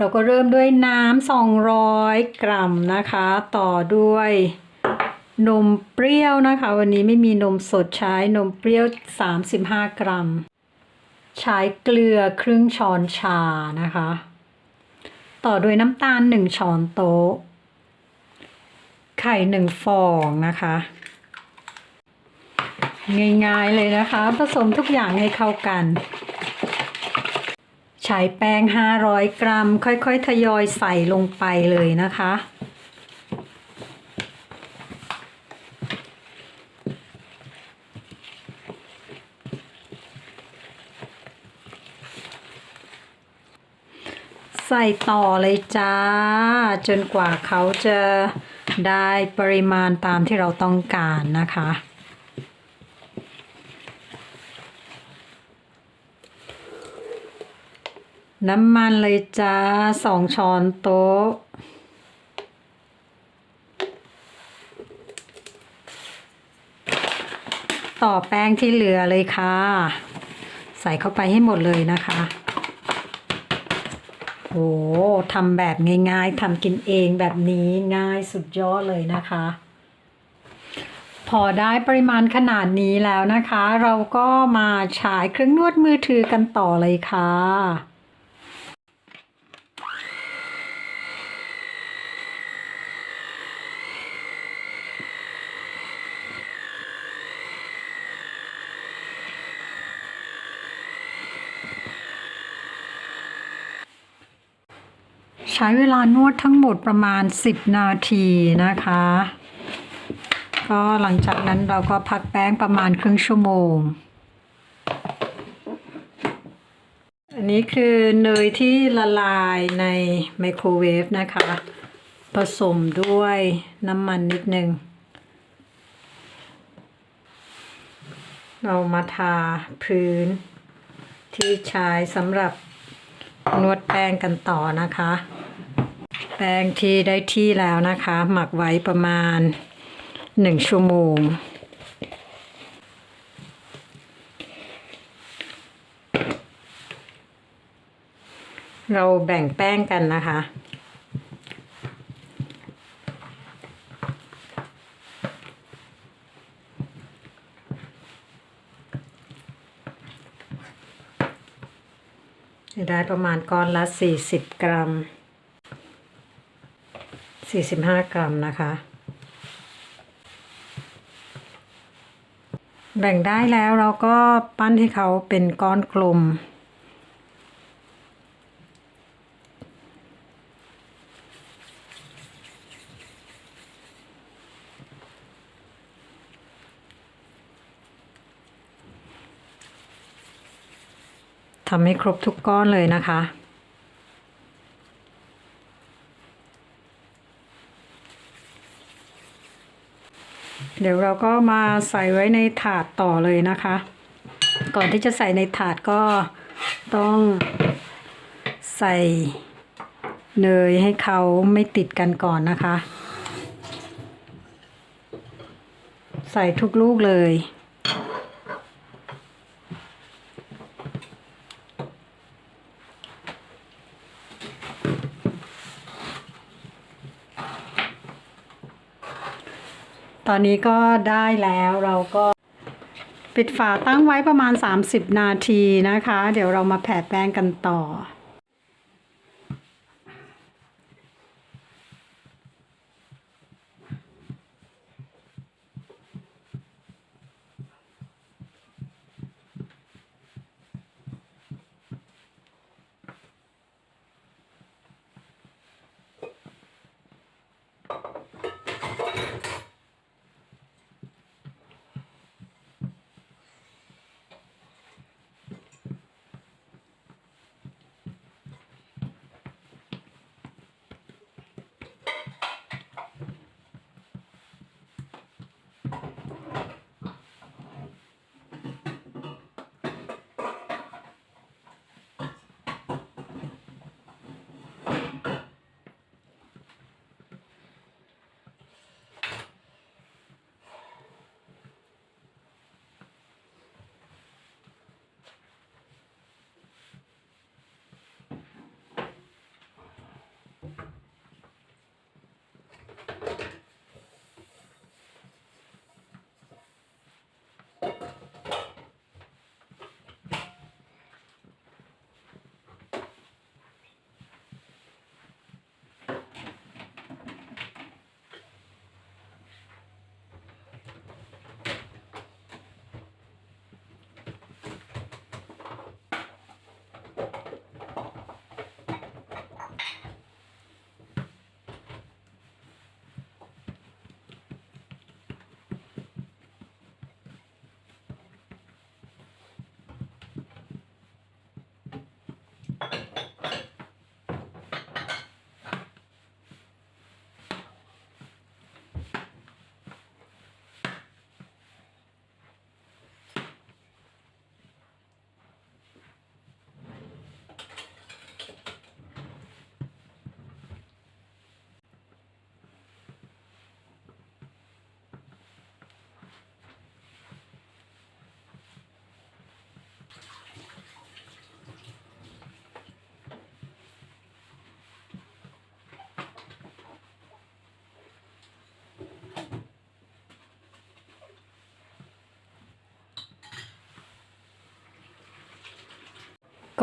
เราก็เริ่มด้วยน้ำ200 กรัมนะคะ ต่อด้วยนมเปรี้ยวนะคะ วันนี้ไม่มีนมสดใช้นมเปรี้ยว 35 กรัม ใช้เกลือครึ่งช้อนชานะคะ ต่อด้วยน้ำตาล 1 ช้อนโต๊ะ ไข่ 1 ฟองนะคะ ง่ายๆเลยนะคะ ผสมทุกอย่างให้เข้ากัน ใช้แป้ง 500 กรัม ค่อย ๆ ทยอยใส่ลงไปเลยนะคะ ใส่ต่อเลยจ้า จนกว่าเขาจะได้ปริมาณตามที่เราต้องการนะคะ น้ำมันเลยจ้าสองช้อนโต๊ะ ต่อแป้งที่เหลือเลยค่ะ ใส่เข้าไปให้หมดเลยนะคะโอ้ทำแบบง่ายๆทำกินเองแบบนี้ง่ายสุดยอดเลยนะคะ พอได้ปริมาณขนาดนี้แล้วนะคะ เราก็มาฉายเครื่องนวดมือถือกันต่อเลยค่ะ ใช้เวลานวดทั้งหมดประมาณ 10 นาทีนะคะ ก็หลังจากนั้นเราก็พักแป้งประมาณครึ่งชั่วโมง อันนี้คือเนยที่ละลายในไมโครเวฟนะคะ ผสมด้วยน้ำมันนิดนึง เรามาทาพื้นที่ใช้สำหรับนวดแป้งกันต่อนะคะ แป้งที่ได้ที่แล้วนะคะ หมักไว้ประมาณ 1 ชั่วโมง เราแบ่งแป้งกันนะคะได้ประมาณก้อนละ 40 กรัม 45กรัมนะคะ แบ่งได้แล้วเราก็ปั้นให้เขาเป็นก้อนกลม ทำให้ครบทุกก้อนเลยนะคะ เดี๋ยวเราก็มาใส่ไว้ในถาดต่อเลยนะคะ ก่อนที่จะใส่ในถาดก็ต้องใส่เนยให้เขาไม่ติดกันก่อนนะคะ ใส่ทุกลูกเลย ตอนนี้ก็ได้แล้วเราก็ปิดฝาตั้งไว้ประมาณ 30 นาทีนะคะ เดี๋ยวเรามาแผ่แป้งกันต่อ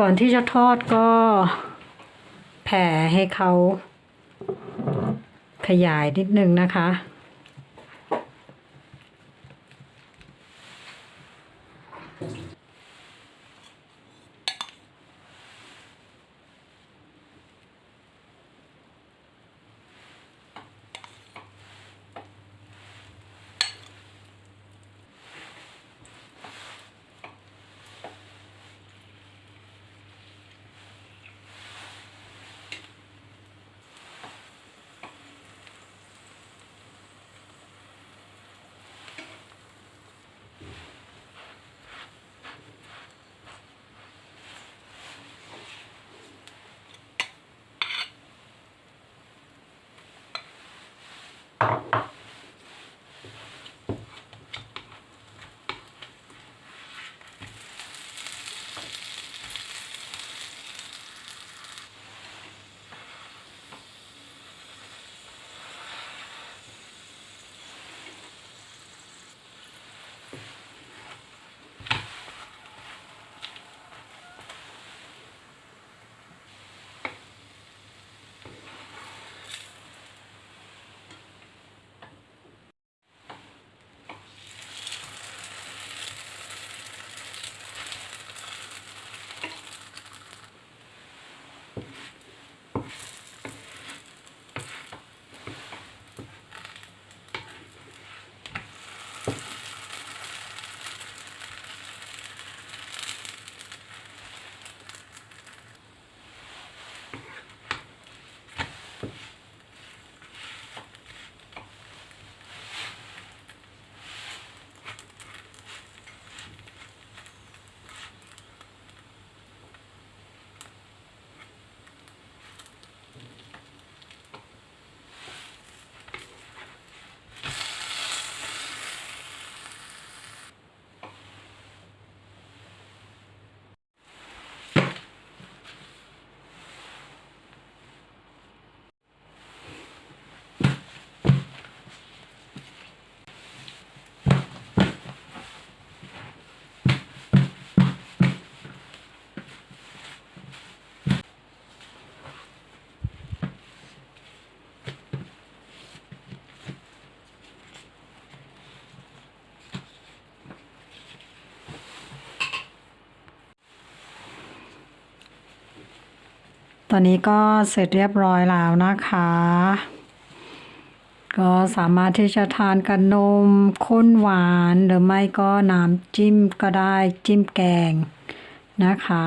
ก่อนที่จะทอดก็แผ่ให้เขาขยายนิดนึงนะคะ ตอนนี้ก็เสร็จเรียบร้อยแล้วนะคะ ก็สามารถที่จะทานกับนมข้นหวานหรือไม่ก็น้ำจิ้มก็ได้จิ้มแกงนะคะ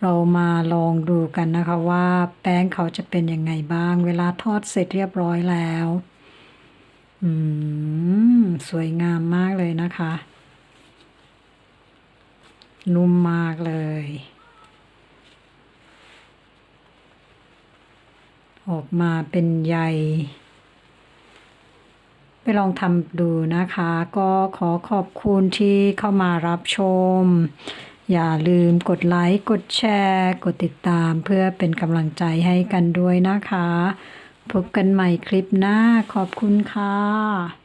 เรามาลองดูกันนะคะว่าแป้งเขาจะเป็นยังไงบ้าง เวลาทอดเสร็จเรียบร้อยแล้วอืมสวยงามมากเลยนะคะ นุ่มมากเลย ออกมาเป็นใย ไปลองทำดูนะคะ ก็ขอขอบคุณที่เข้ามารับชม อย่าลืมกดไลค์ กดแชร์ กดติดตามเพื่อเป็นกำลังใจให้กันด้วยนะคะ พบกันใหม่คลิปหน้า ขอบคุณค่ะ